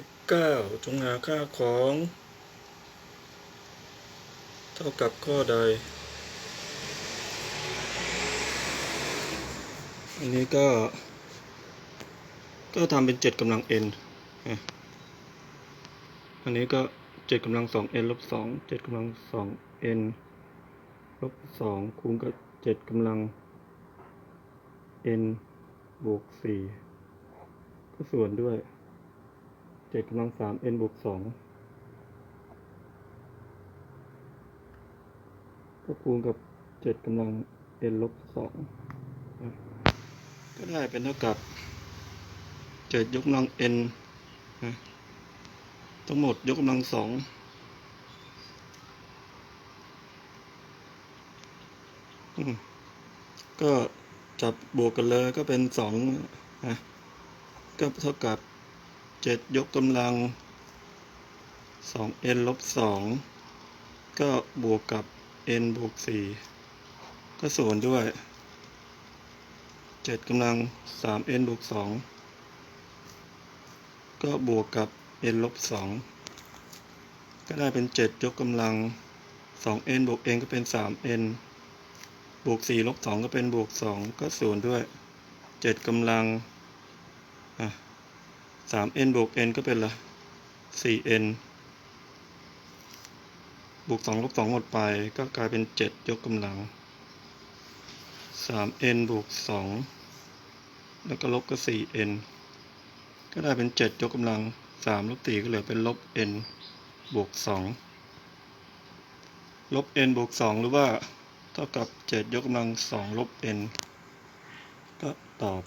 สิบเก้าจงหาค่าของ เท่ากับข้อใด อันนี้ก็ ก็ทำเป็นเจ็ดกำลัง n อันนี้ก็เจ็ดกำลังสอง n ลบสองเจ็ดกำลังสอง n ลบสองคูณกับเจ็ดกำลัง n บวกสี่ก็ส่วนด้วย เจ็ดกำลังสาม n บวกสองก็คูณกับเจ็ดกำลัง n ลบสองก็ได้เป็นเท่ากับเจ็ดยกกำลัง n นทั้งหมดยกกำลังสองก็จับบวกกันเลยก็เป็นสองนะก็เท่ากับ เจ็ดยกกำลังสอง n ลบสองก็บวกกับ n บวกสี่ก็ส่วนด้วยเจ็ดกำลังสาม n บวกสองก็บวกกับ n ลบสองก็ได้เป็นเจ็ดยกกำลังสอง n บวก n ก็เป็นสาม n บวกสี่ลบสองก็เป็นบวกสองก็ส่วนด้วยเจ็ดกำลัง สาม n บวก n ก็เป็นละสี่ n บวกสองลบสองหมดไปก็กลายเป็นเจ็ดยกกำลังสาม n บวกสองแล้วก็ลบก็สี่ n ก็ได้เป็นเจ็ดยกกำลังสามลบสี่ก็เหลือเป็นลบ n บวกสองลบ n บวกสองหรือว่า เท่ากับเจ็ดยกกำลังสองลบ n ก็ตอบ